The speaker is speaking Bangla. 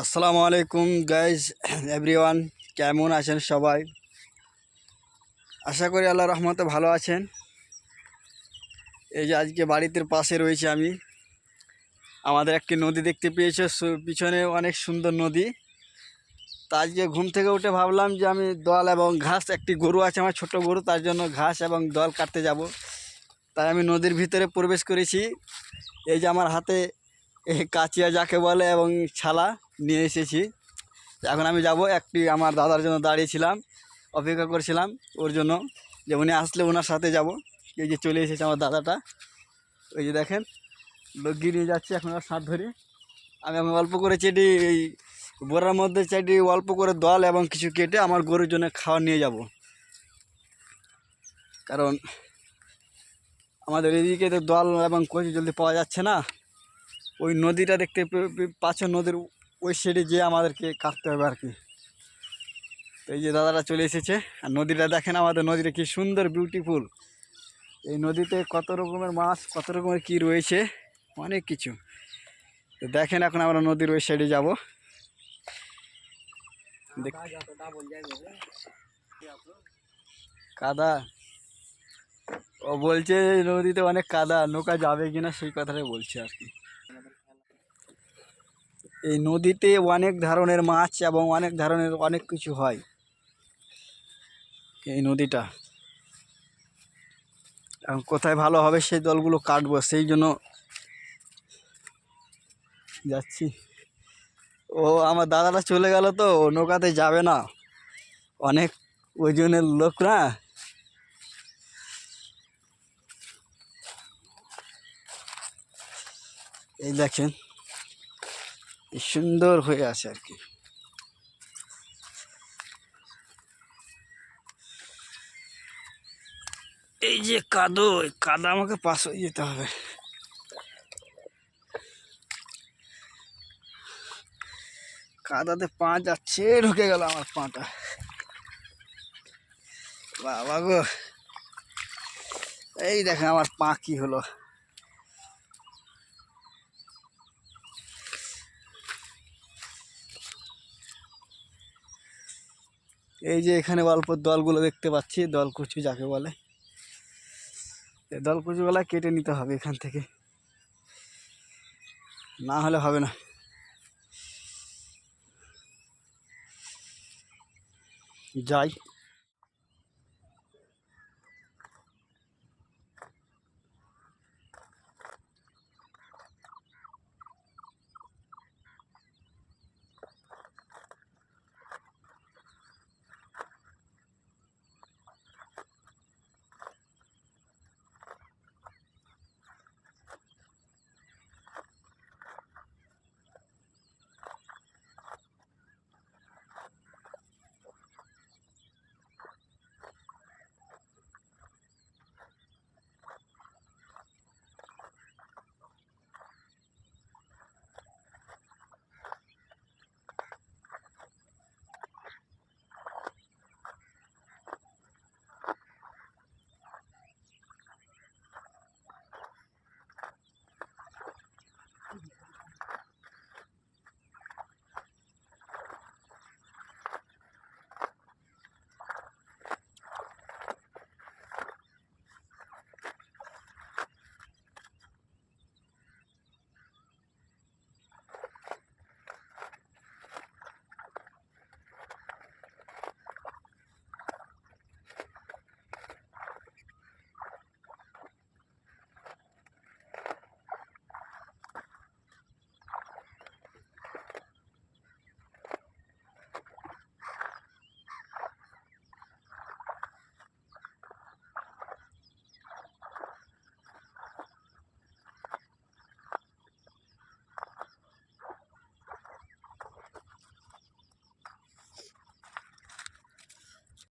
আসসালামু আলাইকুম গাইজ এভরিওয়ান কেমন আছেন সবাই? আশা করি আল্লাহ রহমতে ভালো আছেন। এই যে আজকে বাড়িতে পাশে রয়েছে আমি। আমাদের একটি নদী দেখতে পেয়েছে পিছনে অনেক সুন্দর নদী। তা আজকে ঘুম থেকে উঠে ভাবলাম যে আমি দল এবং ঘাস, একটি গরু আছে আমার ছোট গরু, তার জন্য ঘাস এবং দল কাটতে যাব। তাই আমি নদীর ভিতরে প্রবেশ করেছি। এই যে আমার হাতে কাচিয়া যাকে বলে এবং ছালা নিয়ে এসেছি। এখন আমি যাব, একটি আমার দাদার জন্য দাঁড়িয়েছিলাম অপেক্ষা করছিলাম ওর জন্য, যে উনি আসলে ওনার সাথে যাব। এই যে চলে এসেছে আমার দাদাটা। ওই যে দেখেন লোক নিয়ে যাচ্ছে এখন আর সাত ধরে। আমি আমি অল্প করে চেটি, এই বোরার মধ্যে চেটি, অল্প করে দল এবং কিছু কেটে আমার গরুর জন্য খাওয়া নিয়ে যাব। কারণ আমাদের এদিকে তো দল এবং কচি জলদি পাওয়া যাচ্ছে না। ওই নদীটা দেখতে পাচ্ছ নদীর ওই সাইডে যেয়ে আমাদেরকে কাটতে হবে আর কি। তো এই যে দাদারা চলে এসেছে। আর নদীটা দেখেন আমাদের নদীটা কি সুন্দর বিউটিফুল এই নদীতে কত রকমের মাছ, কত রকমের কি রয়েছে, অনেক কিছু। তো দেখেন এখন আমরা নদীর ওই সাইডে যাব। কাদা। ও বলছে নদীতে অনেক কাদা, নৌকা যাবে কিনা সেই কথাটাই বলছে আর কি। এই নদীতে অনেক ধরনের মাছ এবং অনেক ধরনের অনেক কিছু হয়। এই নদীটা। এখন কোথায় ভালো হবে সেই দলগুলো কাটবো, সেই জন্য যাচ্ছি। ও, আমার দাদাটা চলে গেল তো নৌকাতে যাবে না। অনেক ওজনের লোক না। এই দেখেন। সুন্দর হয়ে আছে আর কি। এই যে কাদো কাদা আমাকে পাশ হয়ে যেতে হবে। কাদাতে পা যাচ্ছে, ঢুকে গেল আমার পাটা। বাবা গো। এই দেখেন আমার পা কি হলো। এই যে এখানে অল্প দলগুলো দেখতে পাচ্ছি, দলকুচু যাকে বলে। দলকুচুগুলা কেটে নিতে হবে এখান থেকে। না হলে হবে না। যাই।